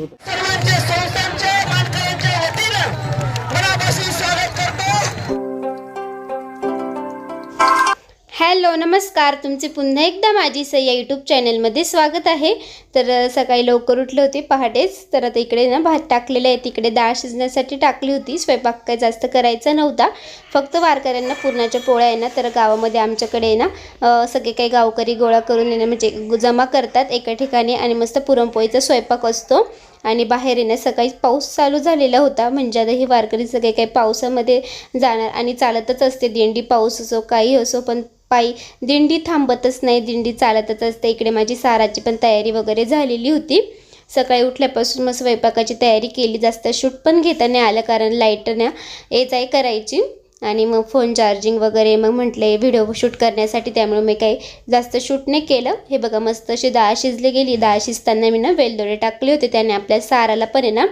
करायचं होतं सर्वांचे नमस्कार तुमचे पुन्हा एकदा माझी सय्या यूट्यूब चॅनलमध्ये स्वागत आहे. तर सकाळी लवकर उठले होते पहाटेच तर आता इकडे ना भात टाकलेला आहे. तिकडे डाळ शिजण्यासाठी टाकली होती. स्वयंपाक काय जास्त करायचा नव्हता. फक्त वारकऱ्यांना पुरणाच्या पोळ्या आहे ना तर गावामध्ये आमच्याकडे आहे ना सगळे काही गावकरी गोळा करून आहे ना म्हणजे जमा करतात एका ठिकाणी आणि मस्त पुरणपोळीचा स्वयंपाक असतो. आणि बाहेर येणं सकाळी पाऊस चालू झालेला होता. म्हणजे आता ही वारकरी सगळे काही पावसामध्ये जाणार आणि चालतच असते. दिंडी पाऊस असो काही असो पण पायी दिंडी थांबतच नाही दिंडी चालतच असते. इकडे माझी साराची पण तयारी वगैरे झालेली होती. सकाळी उठल्यापासून मग स्वयंपाकाची तयारी केली. जास्त शूट पण घेता नाही आलं कारण लाईटनं ये जाय करायची. आणि मग फोन चार्जिंग वगैरे मग म्हटले व्हिडिओ शूट करण्यासाठी. त्यामुळे मी काही जास्त शूट नाही केलं. हे बघा मस्त अशी डाळ शिजली गेली. डाळ शिजताना मी ना वेलदोडे टाकले होते. त्याने आपल्या साराला पण आहे ना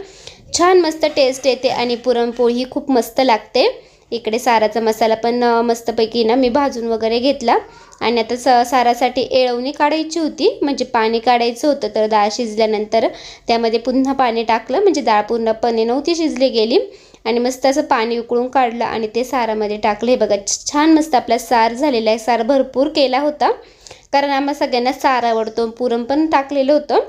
छान मस्त टेस्ट येते आणि पुरणपोळी ही खूप मस्त लागते. इकडे साराचा मसाला पण मस्तपैकी ना मी भाजून वगैरे घेतला. आणि आता स सारासाठी येळवणी काढायची होती. म्हणजे पाणी काढायचं होतं तर डाळ शिजल्यानंतर त्यामध्ये पुन्हा पाणी टाकलं. म्हणजे डाळ पूर्णपणे नव्हती शिजली गेली. आणि मस्त असं पाणी उकळून काढलं आणि ते सारामध्ये टाकलं. हे बघा छान मस्त आपला सार झालेला आहे. सार भरपूर केला होता. कारण आम्हा सगळ्यांना सार आवडतो. पुरण पण टाकलेलं होतं.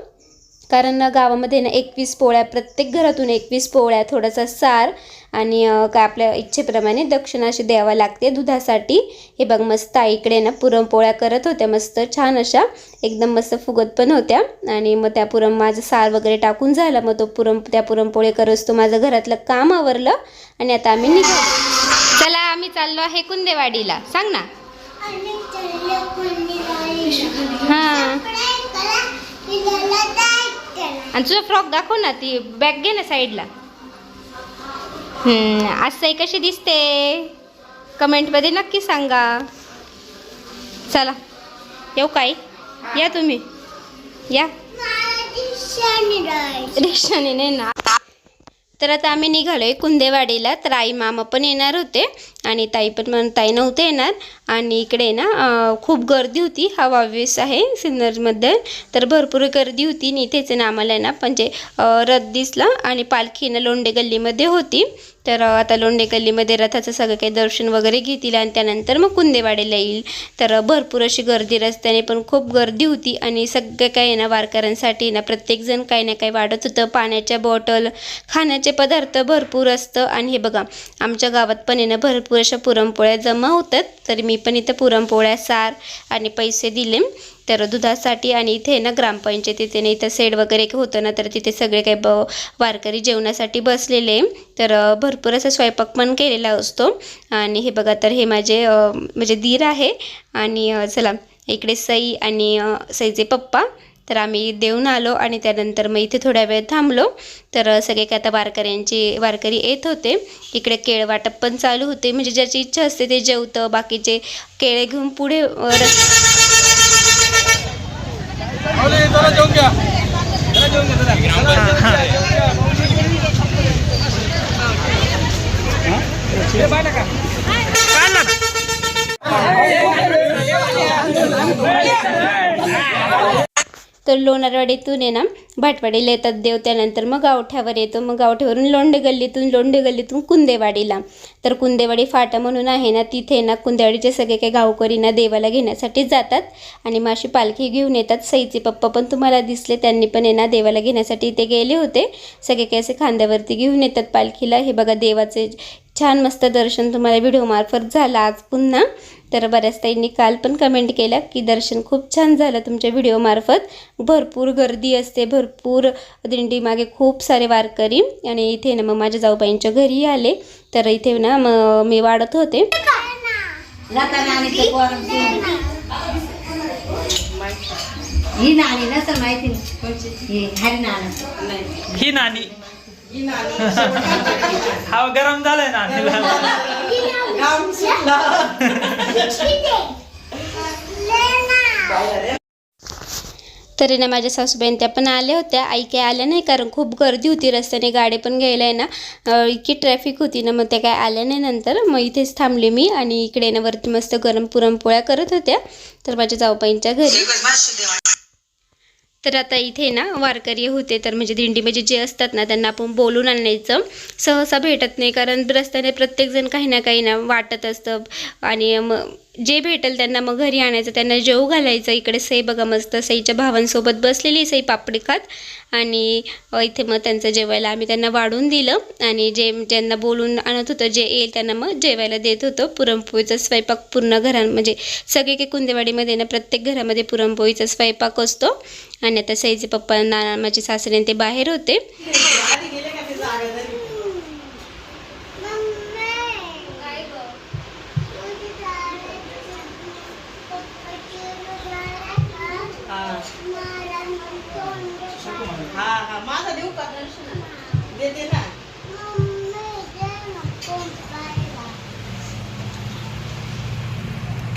कारण गावामध्ये ना एकवीस पोळ्या प्रत्येक घरातून एकवीस पोळ्या थोडासा सार आणि का काय आपल्या इच्छेप्रमाणे दक्षिणा अशी द्यावा लागते दुधासाठी. हे बघ मस्त आईकडे ना पुरणपोळ्या करत होत्या मस्त छान अशा एकदम मस्त फुगत पण होत्या. आणि मग त्या पुरण माझं सार वगैरे टाकून झाला मग तो पुरण त्या पुरणपोळी करत तो माझं घरातलं काम आवरलं आणि आता आम्ही निघालो. चला आम्ही चाललो आहे कुंदेवाडीला. सांग ना. हां. आणि तुझा फ्रॉक दाखव ना ती बॅग घे ना साईडला. हम्म, आज कशी दिसते? कमेंटमध्ये नक्की सांगा. चला येऊ काय या तुम्ही. या. रिक्षाने नाही ना. तर आता आम्ही निघालो आहे कुंदेवाडीला तर आई मामा पण येणार होते. आणि ताई पण म्हण ताई नव्हते येणार. आणि इकडे ना खूप गर्दी होती. हा वावीस आहे सिन्नरमध्ये तर भरपूर गर्दी होती. आणि इथेच आहे ना आम्हाला आहे ना म्हणजे रथ दिसला. आणि पालखी ना लोंडे गल्लीमध्ये होती. तर आता लोंडे गल्लीमध्ये रथाचं सगळं काही दर्शन वगैरे घेतील. आणि त्यानंतर मग कुंदेवाडीला येईल. तर भरपूर अशी गर्दी रस्त्याने पण खूप गर्दी होती. आणि सगळं काही आहे ना वारकऱ्यांसाठी ना प्रत्येकजण काही ना काही वाढत होतं. पाण्याच्या बॉटल खाण्याचे पदार्थ भरपूर असतं. आणि हे बघा आमच्या गावात पण आहे ना भरपूर अशा पुरणपोळ्या जमा होतात तर मी पण इथं पुरणपोळ्या सार आणि पैसे दिले. तर दुधासाठी आणि इथे ना ग्रामपंचायतीचे ना इथं सेड वगैरे होतं ना तर तिथे सगळे काही ब वारकरी जेवणासाठी बसलेले. तर भरपूर असा स्वयंपाक पण केलेला असतो. आणि हे बघा तर हे माझे म्हणजे दीर आहे. आणि चला इकडे सई आणि सईचे पप्पा. तर आम्ही देऊन आलो आणि त्यानंतर मग इथे थोड्या वेळ थांबलो. तर सगळे काय आता वारकऱ्यांचे वारकरी येत होते. इकडे केळ वाटप पण चालू होते. म्हणजे ज्याची इच्छा असते ते जेवतं. बाकीचे केळे घेऊन पुढे रस तर लोणारवाडीतून आहे ना भाटवाडीला येतात देव त्यानंतर मग गावठ्यावर येतो. मग गावठ्यावरून लोंडगल्लीतून गल्लीतून गल्लीतून कुंदेवाडीला. तर कुंदेवाडी फाटा म्हणून आहे ना तिथे ना कुंदेवाडीचे सगळे काही गावकरी ना देवाला घेण्यासाठी जातात. आणि मग अशी पालखी घेऊन येतात. सईचे पप्पा पण तुम्हाला दिसले त्यांनी पण आहे ना देवाला घेण्यासाठी इथे गेले होते. सगळे काही असे खांद्यावरती घेऊन येतात पालखीला. हे बघा देवाचे छान मस्त दर्शन तुम्हाला व्हिडिओमार्फत झालं. आज पुन्हा तर बऱ्याच ताईंनी काल पण कमेंट केल्या की दर्शन खूप छान झालं तुमच्या व्हिडिओमार्फत भरपूर गर्दी असते भरपूर दिंडीमागे खूप सारे वारकरी आणि इथे ना मग माझ्या जाऊबाईंच्या घरी आले. तर इथे ना मग मी वाढत होते. ही नाणी नसेल माहिती ही हरी नाणं. ही हा गरम झालंय. नानीला तरी ना माझ्या सासूबाईन त्या पण आल्या होत्या. आई काही आल्या नाही कारण खूप गर्दी होती. रस्त्याने गाडी पण घ्यायला आहे ना. इतकी ट्रॅफिक होती ना मग त्या काय आल्या नाही नंतर. मग इथेच थांबले मी आणि इकडे ना वरती मस्त गरम पुरणपोळ्या करत होत्या. तर माझ्या जाऊबाईंच्या घरी. तर आता इथे ना वारकरी होते तर म्हणजे दिंडी म्हणजे जे असतात ना त्यांना आपण बोलून आणायचं. सहसा भेटत नाही कारण रस्त्याने प्रत्येकजण काही ना काही ना वाटत असतं. आणि मग जे भेटेल त्यांना मग घरी आणायचं त्यांना जेव घालायचं. इकडे सई बघा मस्त सईच्या भावांसोबत बसलेली सई पापडी खात. आणि इथे मग त्यांचं जेवायला आम्ही त्यांना वाढून दिलं. आणि जे ज्यांना बोलून आणत होतं जे येईल त्यांना मग जेवायला देत होतो. पुरणपोळीचा स्वयंपाक पूर्ण घरां म्हणजे सगळे काही कुंदेवाडीमध्ये ना प्रत्येक घरामध्ये पुरणपोळीचा स्वयंपाक असतो. आणि आता सईचे पप्पा नाना माझे सासरे आणि ते बाहेर होते हा हा माझा देऊ का देते ना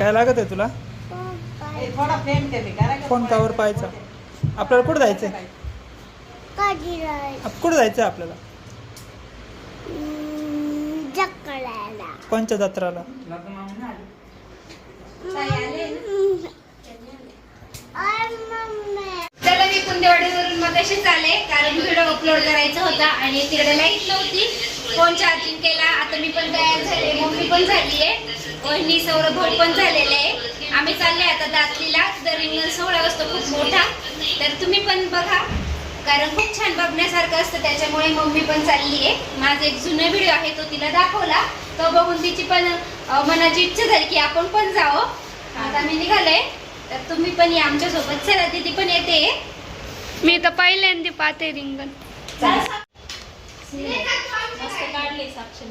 काय लागत आहे तुला? फोन कावर पाहायचा? आपल्याला कुठं जायचं आप कुठं जायचं आहे आपल्याला कोणत्या जत्राला? चला मी कुंदेवाडीवरून मग अशीच आले. कारण व्हिडिओ अपलोड करायचा होता आणि तिकडे लाइट नव्हती. फोन चार्जिंग केला. आता मी पण तयार झाले. मम्मी पण झाली आहे वहिनी सौरभ भाऊ पण झालेले आहे. आम्ही चालले आता दातलीला तर रिंगण सोहळा असतो खूप मोठा. तर तुम्ही पण बघा कारण खूप छान बघण्यासारखं असतं. त्याच्यामुळे मम्मी पण चालली आहे. माझा एक जुना व्हिडिओ आहे तो तिला दाखवला. तो बघून तिची पण मनाची इच्छा झाली की आपण पण जावं. आता मी निघाले. तर तुम्ही पण या आमच्यासोबत. चला दीदी पण येते. मी तर पहिल्यांदा पाहते रिंगण. मस्त काढले साक्षी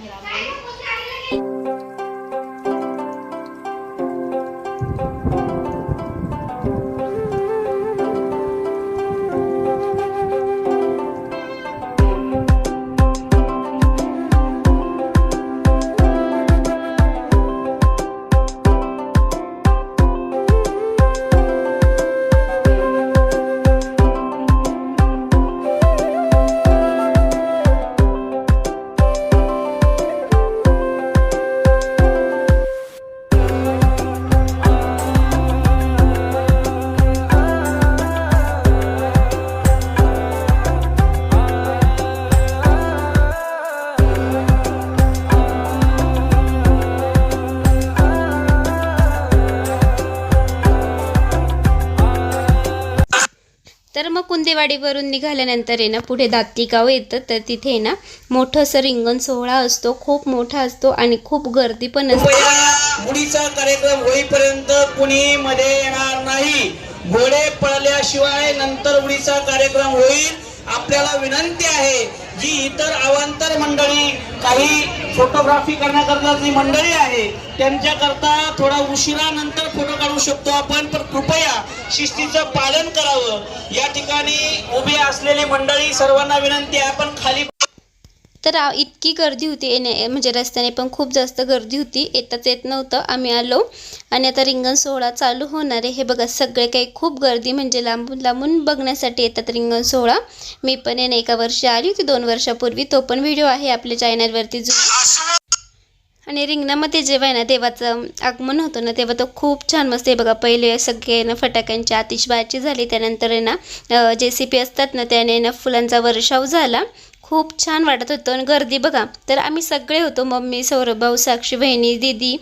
मग कुंदेवाडीवरून निघाल्यानंतर आहे ना पुढे दात्तिगाव येतं. तर तिथे आहे ना मोठं असं रिंगण सोहळा असतो. खूप मोठा असतो आणि खूप गर्दी पण असते. मुलीचा कार्यक्रम होईपर्यंत कुणी मध्ये येणार नाही. घोडे पळल्याशिवाय नंतर उडीचा कार्यक्रम होईल. आपल्याला विनंती आहे जी इतर अवांतर मंडळी काही फोटोग्राफी करण्याकरता जी मंडळी आहे त्यांच्याकरता थोडा उशिरानंतर फोटो काढू शकतो आपण. पण कृपया शिस्तीचं पालन करावं. या ठिकाणी उभी असलेली मंडळी सर्वांना विनंती आहे आपण खाली तर इतकी गर्दी होती. येणे म्हणजे रस्त्याने पण खूप जास्त गर्दी होती. येताच येत नव्हतं. आम्ही आलो. आणि आता रिंगण सोहळा चालू होणार आहे. हे बघा सगळे काही खूप गर्दी म्हणजे लांबून लांबून बघण्यासाठी येतात रिंगण सोहळा. मी पण येणे एका वर्षी आली होती. दोन वर्षापूर्वी. तो पण व्हिडिओ आहे आपल्या चॅनलवरती जो आणि रिंगणामध्ये जेव्हा आहे ना देवाचं आगमन होतं ना तेव्हा तो खूप छान मस्त आहे बघा. पहिले सगळे ना फटाक्यांची आतिषबाजी झाली त्यानंतर आहे ना जे सी पी असतात ना त्याने ना फुलांचा वर्षाव झाला. खूप छान वाटत होतं आणि गर्दी बघा. तर आम्ही सगळे होतो मम्मी सौरभ भाऊ साक्षी बहिणी दीदी.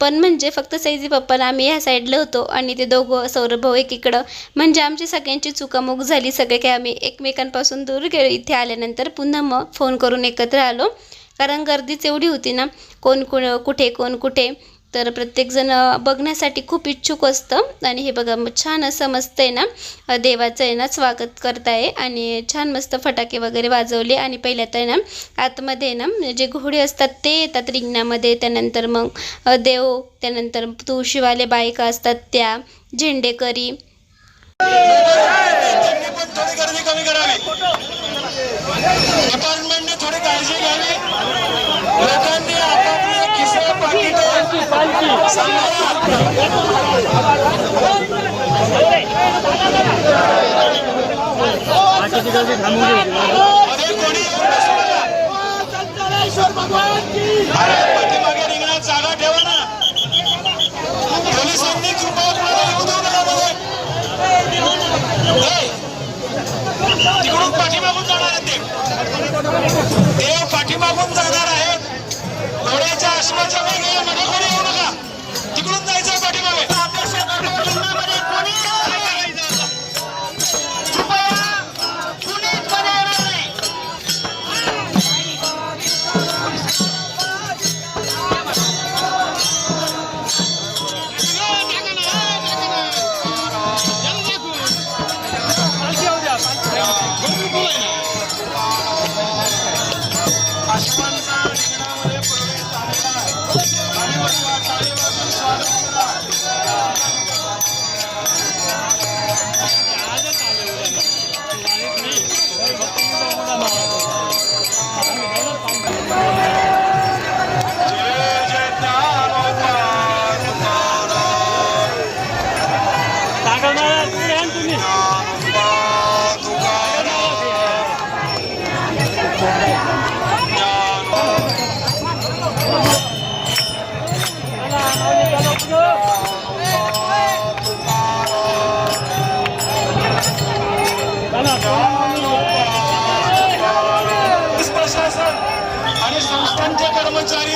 पण म्हणजे फक्त सैजी पप्पाला आम्ही ह्या साईडला होतो आणि ते दोघं सौरभ भाऊ एकीकडं. म्हणजे आमची सगळ्यांची चुकामुक झाली. सगळे काही आम्ही एकमेकांपासून दूर गेलो. इथे आल्यानंतर पुन्हा मग फोन करून एकत्र आलो. कारण गर्दीच एवढी होती ना कोण कोण कुठे कोण कुठे तर प्रत्येकजण बघण्यासाठी खूप इच्छुक असतं. आणि हे बघा मग छान असं मस्त आहे ना देवाचं आहे ना स्वागत करताय. आणि छान मस्त फटाके वगैरे वाजवले. आणि पहिल्यात आहे ना आतमध्ये आहे ना जे घोडे असतात ते येतात रिंगणामध्ये. त्यानंतर मग देव त्यानंतर तुळशीवाले बायका असतात त्या झेंडेकरी डिपार्टमेंटने थोडी काळजी घ्यावी. लोकांनी आपापले खिसे पाकिट पाठीमागे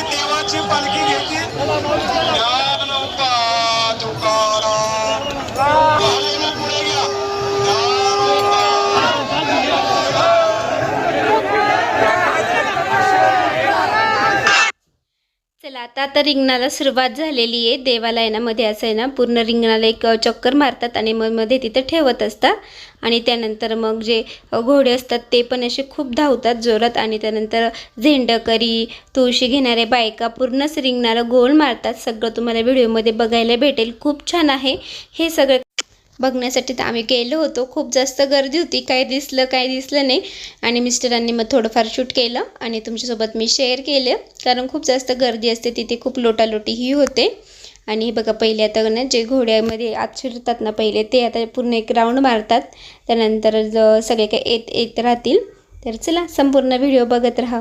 देवाची पालखी घेतील. आता आता रिंगणाला सुरुवात झालेली आहे. देवाला आहे ना मध्ये असं आहे ना पूर्ण रिंगणाला एक चक्कर मारतात आणि मग मध्ये तिथं ठेवत असतात. आणि त्यानंतर मग जे घोडे असतात ते पण असे खूप धावतात जोरात आणि त्यानंतर झेंडकरी तुळशी घेणाऱ्या बायका पूर्णच रिंगणाला गोल मारतात. सगळं तुम्हाला व्हिडिओमध्ये बघायला भेटेल. खूप छान आहे. हे सगळं बघण्यासाठी तर आम्ही गेलो होतो. खूप जास्त गर्दी होती. काय दिसलं काय दिसलं नाही. आणि मिस्टरांनी मग थोडंफार शूट केलं आणि तुमच्यासोबत मी शेअर केलं. कारण खूप जास्त गर्दी असते. तिथे खूप लोटालोटीही होते. आणि हे बघा पहिले आता ना जे घोड्यामध्ये आत शिरतात ना पहिले ते आता पूर्ण एक राऊंड मारतात. त्यानंतर सगळे काय येत येत राहतील. तर चला संपूर्ण व्हिडिओ बघत राहा.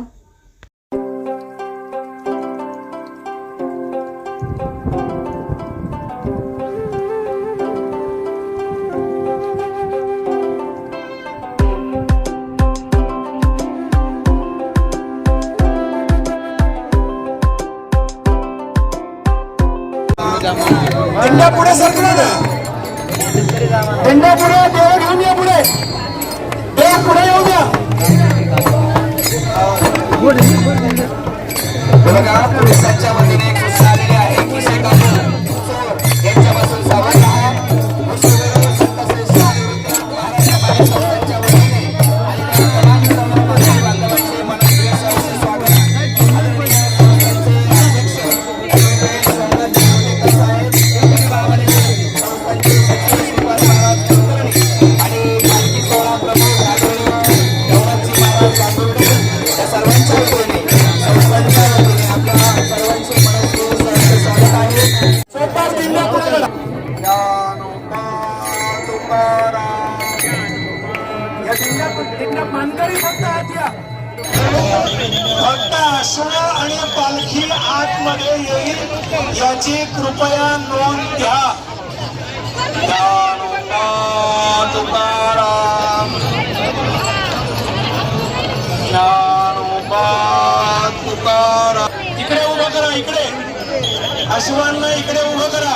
या दिंड्या मानकरी फक्त आत या. फक्त अश्व आणि पालखी आतमध्ये येईल याची कृपया नोंद घ्या. तुकाराम तुकाराम इकडे उभं करा इकडे. अश्वांना इकडे उभं करा.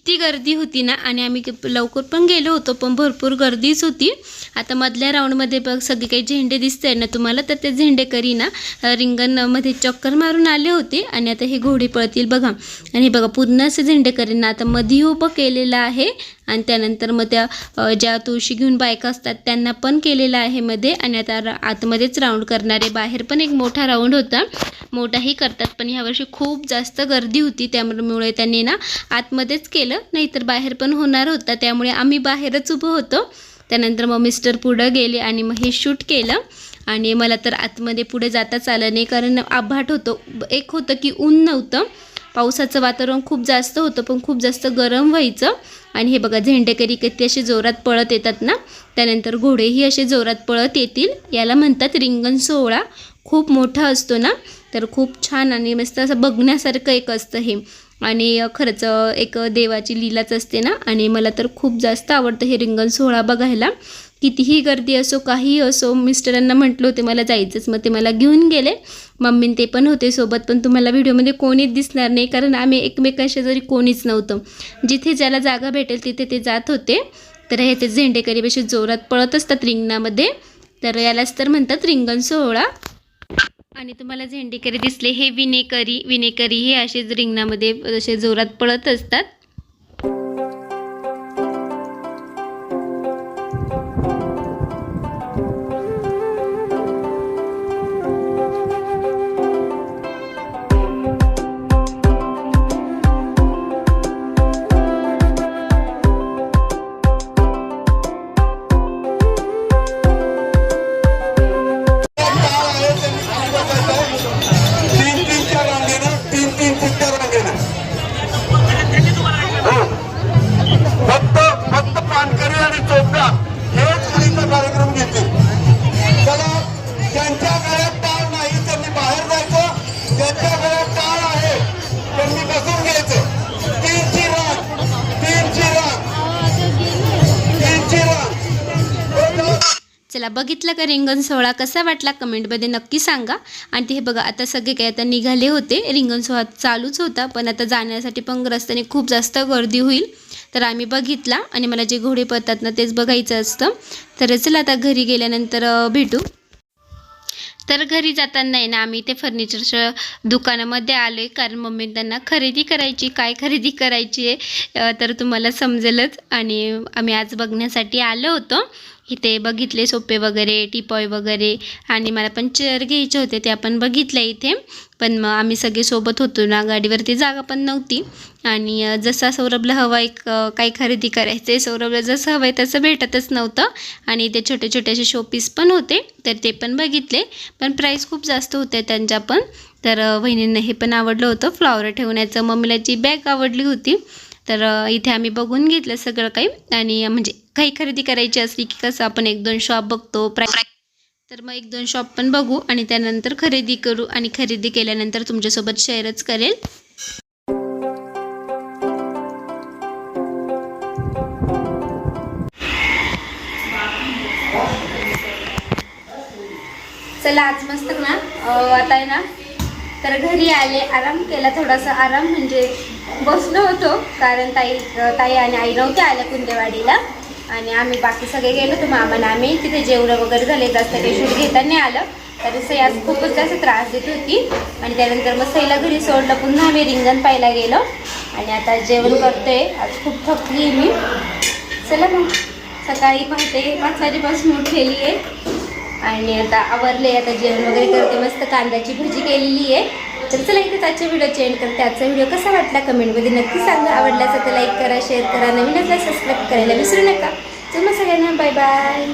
गर्दी होती ना आणि आम्ही लवकर पण गेलो होतो पण भरपूर गर्दीच होती. आता मधल्या राऊंडमध्ये बघ सगळे काही झेंडे दिसत आहे ना तुम्हाला तर ते झेंडेकरी ना. रिंगणमध्ये चक्कर मारून आले होते आणि आता हे घोडे पळतील बघा. आणि हे बघा पूर्ण असे झेंडेकरींना आता मधी उभं केलेलं आहे आणि त्यानंतर मग त्या ज्या तुळशी घेऊन बायका असतात त्यांना पण केलेलं आहे मध्ये. आणि आता आतमध्येच राऊंड करणारे बाहेर पण एक मोठा राऊंड होता. मोठाही करतात पण ह्यावर्षी खूप जास्त गर्दी होती त्यामुळे त्यांनी ना आतमध्येच केलं. नाहीतर बाहेर पण होणार होता. त्यामुळे आम्ही बाहेरच उभं होतो. त्यानंतर मग मिस्टर पुढं गेले आणि मग हे शूट केलं. आणि मला तर आतमध्ये पुढे जाताच आलं नाही कारण आभाट होतं. एक होतं की ऊन नव्हतं. पावसाचं वातावरण खूप जास्त होतं पण खूप जास्त गरम व्हायचं. आणि हे बघा झेंडेकरी किती असे जोरात पळत येतात ना? त्यानंतर घोडेही असे जोरात पळत येतील. याला म्हणतात रिंगण सोहळा. खूप मोठा असतो ना? तर खूप छान आणि मस्त असं बघण्यासारखं एक असतं हे. आणि खरंच एक देवाची लीलाच असते ना? आणि मला तर खूप जास्त आवडतं हे रिंगण सोहळा बघायला. कितीही गर्दी असो काहीही असो मिस्टरांना म्हटलं होते मला जायचंच. मग ते मला घेऊन गेले. मम्मीन ते पण होते सोबत पण तुम्हाला व्हिडिओमध्ये कोणीच दिसणार नाही. कारण आम्ही एकमेकांशी जरी कोणीच नव्हतं. जिथे ज्याला जागा भेटेल तिथे ते जात होते. तर हे ते झेंडेकरी बेशी जोरात पळत असतात रिंगणामध्ये. तर यालाच तर म्हणतात रिंगण सोहळा. आणि तुम्हाला झेंडेकरी दिसले हे विनेकरी विनेकरी हे असेच रिंगणामध्ये असे जोरात पळत असतात. बघितलं का रिंगण सोहळा? कसा वाटला कमेंटमध्ये नक्की सांगा. आणि ते हे बघा आता सगळे काही आता निघाले होते. रिंगण सोहळा चालूच होता पण आता जाण्यासाठी पण रस्त्याने खूप जास्त गर्दी होईल. तर आम्ही बघितला आणि मला जे घोडे पळतात ना तेच बघायचं असतं. तर चला आता घरी गेल्यानंतर भेटू. तर घरी जाताना आहे ना आम्ही ते फर्निचरच्या दुकानामध्ये आलो आहे कारण मम्मी त्यांना खरेदी करायची काय खरेदी करायची आहे तर तुम्हाला समजेलच. आणि आम्ही आज बघण्यासाठी आलो होतो. इथे बघितले सोपे वगैरे टिपॉय वगैरे आणि मला पण चेअर घ्यायचे होते ते आपण बघितले इथे. पण मग आम्ही सगळे सोबत होतो ना गाडीवरती जागा पण नव्हती. आणि जसा सौरभला हवा एक काही खरेदी करायचे सौरभला जसं हवं आहे तसं भेटतच नव्हतं. आणि ते छोटे छोटे असे शोपीस पण होते तर ते पण बघितले. पण प्राईस खूप जास्त होते त्यांच्या पण. तर वहिनींना हे पण आवडलं होतं. फ्लॉवर ठेवण्याचं. मम्मीला जी बॅग आवडली होती तर इथे आम्ही बघून घेतलं सगळं काही आणि म्हणजे काही खरेदी करायची असली की कसं आपण एक दोन शॉप बघतो प्राय तर मग एक दोन शॉप पण बघू आणि त्यानंतर खरेदी करू आणि खरेदी केल्यानंतर तुमच्यासोबत शेअरच करेल. चला आज मस्त ना आता आहे ना तर घरी आले आराम केला थोडासा आराम म्हणजे बसलो होतो कारण ताई ताई आणि आई नव्हत्या आल्या कुंदेवाडीला. आणि आम्ही बाकी सगळे गेलो होतो मामाला आम्ही. तिथे जेवणं वगैरे झाले जास्त काही शूट घेता नाही आलं. तर सयास आज खूपच जास्त त्रास देत होती. आणि त्यानंतर मग सईला घरी सोडलं पुन्हा आम्ही रिंगण पाहायला गेलो. आणि आता जेवण करतोय. आज खूप थकली आहे मी. चला मग सकाळी पाहते पाच वाजेपासून उठलेली आहे. आणि आता आवरले आता जेवण वगैरे करते मस्त कांद्याची भजी केलेली आहे. तर चला इथे आजच्या व्हिडिओ चेंज करते. आजचा व्हिडिओ कसा वाटला कमेंटमध्ये नक्की सांगा. आवडल्याचं तर लाईक करा शेअर करा. नवीन असल्यास सबस्क्राईब करायला विसरू नका. चला सगळ्यांना बाय बाय